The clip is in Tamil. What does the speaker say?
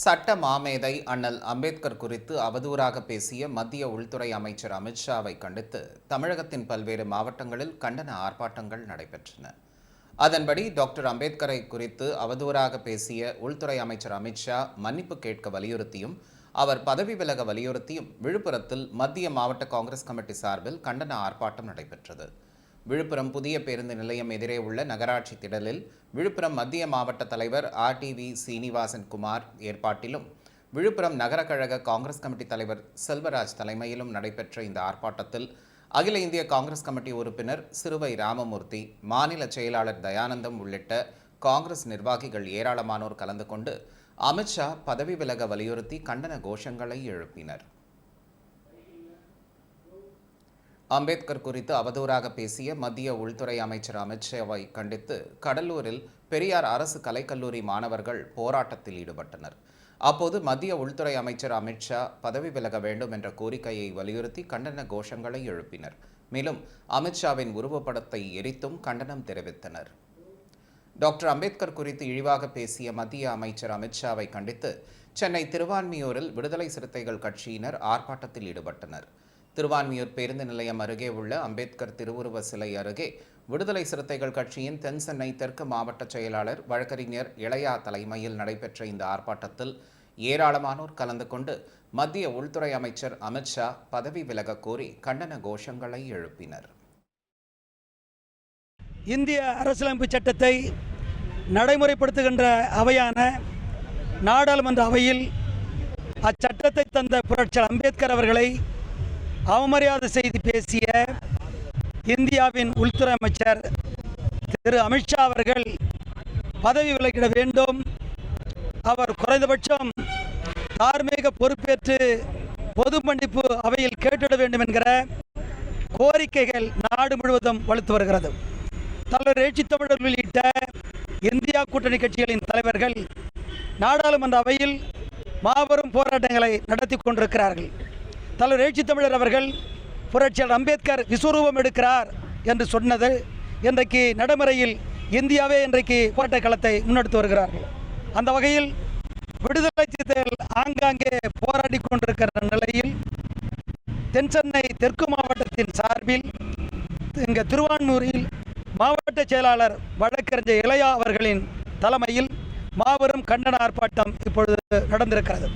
சட்ட மாமேதை அண்ணல் அம்பேத்கர் குறித்து அவதூறாக பேசிய மத்திய உள்துறை அமைச்சர் அமித்ஷாவை கண்டித்து தமிழகத்தின் பல்வேறு மாவட்டங்களில் கண்டன ஆர்ப்பாட்டங்கள் நடைபெற்றன. அதன்படி டாக்டர் அம்பேத்கரை குறித்து அவதூறாக பேசிய உள்துறை அமைச்சர் அமித்ஷா மன்னிப்பு கேட்க வலியுறுத்தியும் அவர் பதவி விலக வலியுறுத்தியும் விழுப்புரத்தில் மத்திய மாவட்ட காங்கிரஸ் கமிட்டி சார்பில் கண்டன ஆர்ப்பாட்டம் நடைபெற்றது. விழுப்புரம் புதிய பேருந்து நிலையம் எதிரே உள்ள நகராட்சி திடலில் விழுப்புரம் மத்திய மாவட்ட தலைவர் ஆர்டிவி சீனிவாசன் குமார் ஏற்பாட்டிலும் விழுப்புரம் நகர கழக காங்கிரஸ் கமிட்டி தலைவர் செல்வராஜ் தலைமையிலும் நடைபெற்ற இந்த ஆர்ப்பாட்டத்தில் அகில இந்திய காங்கிரஸ் கமிட்டி உறுப்பினர் சிறுவை ராமமூர்த்தி மாநில செயலாளர் தயானந்தம் உள்ளிட்ட காங்கிரஸ் நிர்வாகிகள் ஏராளமானோர் கலந்து கொண்டு அமித்ஷா பதவி விலக வலியுறுத்தி கண்டன கோஷங்களை எழுப்பினர். அம்பேத்கர் குறித்து அவதூறாக பேசிய மத்திய உள்துறை அமைச்சர் அமித்ஷாவை கண்டித்து கடலூரில் பெரியார் அரசு கலைக்கல்லூரி மாணவர்கள் போராட்டத்தில் ஈடுபட்டனர். அப்போது மத்திய உள்துறை அமைச்சர் அமித்ஷா பதவி விலக வேண்டும் என்ற கோரிக்கையை வலியுறுத்தி கண்டன கோஷங்களை எழுப்பினர். மேலும் அமித்ஷாவின் உருவப்படத்தை எரித்தும் கண்டனம் தெரிவித்தனர். டாக்டர் அம்பேத்கர் குறித்து இழிவாக பேசிய மத்திய அமைச்சர் அமித்ஷாவை கண்டித்து சென்னை திருவான்மியூரில் விடுதலை சிறுத்தைகள் கட்சியினர் ஆர்ப்பாட்டத்தில் ஈடுபட்டனர். திருவான்மியூர் பேருந்து நிலையம் அருகே உள்ள அம்பேத்கர் திருவுருவ சிலை அருகே விடுதலை சிறுத்தைகள் கட்சியின் தென் சென்னை தெற்கு மாவட்ட செயலாளர் வழக்கறிஞர் இளையா தலைமையில் நடைபெற்ற இந்த ஆர்ப்பாட்டத்தில் ஏராளமானோர் கலந்து கொண்டு மத்திய உள்துறை அமைச்சர் அமித்ஷா பதவி விலக கோரி கண்டன கோஷங்களை எழுப்பினர். இந்திய அரசியலமைப்பு சட்டத்தை நடைமுறைப்படுத்துகின்ற அவையான நாடாளுமன்ற அவையில் அச்சட்டத்தை தந்த புரட்சியர் அம்பேத்கர் அவர்களை அவமரியாதை செய்து பேசிய இந்தியாவின் உள்துறை அமைச்சர் திரு அமித்ஷா அவர்கள் பதவி விலகிட வேண்டும். அவர் குறைந்தபட்சம் தார்மீக பொறுப்பேற்று பொது மன்னிப்பு அவையில் கேட்டிட வேண்டும் என்கிற கோரிக்கைகள் நாடு முழுவதும் வலுத்து வருகிறது. தலைவர் எழுச்சி தமிழர் உள்ளிட்ட இந்தியா கூட்டணி கட்சிகளின் தலைவர்கள் நாடாளுமன்ற அவையில் மாபெரும் போராட்டங்களை நடத்தி கொண்டிருக்கிறார்கள். தலைவர் எழுச்சி தமிழர் அவர்கள் புரட்சியாளர் அம்பேத்கர் விஸ்வரூபம் எடுக்கிறார் என்று சொன்னது இன்றைக்கு நடைமுறையில் இந்தியாவே இன்றைக்கு போராட்ட களத்தை முன்னெடுத்து வருகிறார்கள். அந்த வகையில் விடுதலை சிறுத்தைகள் ஆங்காங்கே போராடி கொண்டிருக்கிற நிலையில் தென் சென்னை தெற்கு மாவட்டத்தின் சார்பில் இங்கே திருவான்மூரில் மாவட்ட செயலாளர் வழக்கறிஞர் இளையா அவர்களின் தலைமையில் மாபெரும் கண்டன ஆர்ப்பாட்டம் இப்பொழுது நடந்திருக்கிறது.